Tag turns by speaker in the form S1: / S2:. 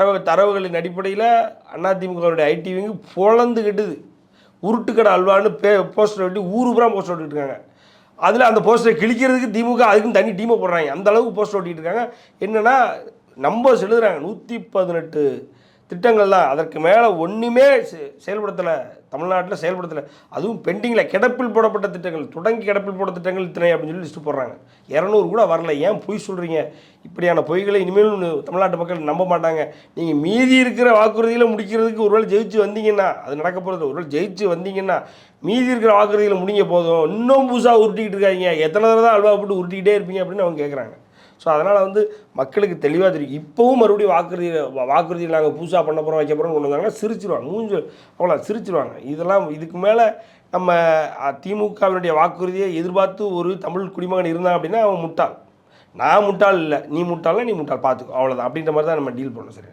S1: தரவு தரவுகளின் அடிப்படையில் அதிமுகவுடைய ஐடி விங்கு பொழந்து உருட்டுக்கடை அல்வான்னு பே போஸ்டர் ஒட்டி ஊரு பூரா போஸ்டர் ஓட்டிகிட்டு இருக்காங்க. அதில் அந்த போஸ்டரை கிழிக்கிறதுக்கு திமுக அதுக்கும் தனி டீமை போடுறாங்க. அந்த அளவுக்கு போஸ்டர் ஓட்டிகிட்டு இருக்காங்க. என்னென்னா நம்பர்ஸ் எழுதுகிறாங்க நூற்றி பதினெட்டு திட்டங்கள் தான் அதற்கு மேலே ஒன்றுமே செயல்படுத்தலை. தமிழ்நாட்டில் செயல்படுத்தலை. அதுவும் பெண்டிங்கில் கிடப்பில் போடப்பட்ட திட்டங்கள் தொடங்கி கிடப்பில் போட திட்டங்கள் இத்தனை அப்படின்னு சொல்லி லிஸ்ட்டு போடுறாங்க. இரநூறு கூட வரல. ஏன் பொய் சொல்கிறீங்க இப்படியான பொய்களை இனிமேல் தமிழ்நாட்டு மக்கள் நம்ப மாட்டாங்க. நீங்கள் மீதி இருக்கிற வாக்குறுதியில் முடிக்கிறதுக்கு ஒருவேளை ஜெயிச்சு வந்தீங்கன்னா அது நடக்க போகிறது ஒருவேளை ஜெயிச்சு வந்தீங்கன்னா மீதி இருக்கிற வாக்குறுதியில் முடிங்க போதும். இன்னும் புதுசாக உருட்டிக்கிட்டு இருக்காங்க எத்தனை தடவை தான் அல்வா போட்டு உருட்டிக்கிட்டே இருப்பீங்க அப்படின்னு அவங்க கேட்குறாங்க ஸோ அதனால் வந்து மக்களுக்கு தெளிவாக தெரியும். இப்போவும் மறுபடியும் வாக்குறுதி வாக்குறுதி நாங்கள் புதுசாக பண்ண போகிறோம் வைக்க போகிறோம்னு கொண்டு வந்தாங்கன்னா சிரிச்சிருவாங்க. மூஞ்சு அவ்வளோ சிரிச்சிருவாங்க. இதெல்லாம் இதுக்கு மேலே நம்ம திமுகவினுடைய வாக்குறுதியை எதிர்பார்த்து ஒரு தமிழ் குடிமகன் இருந்தான் அப்படின்னா அவன் முட்டாள். நான் முட்டாள் இல்லை. நீ முட்டாள் நீ முட்டாள். பார்த்துக்கோ அவ்வளோதான் அப்படின்ற மாதிரி தான் நம்ம டீல் பண்ணணும் சரி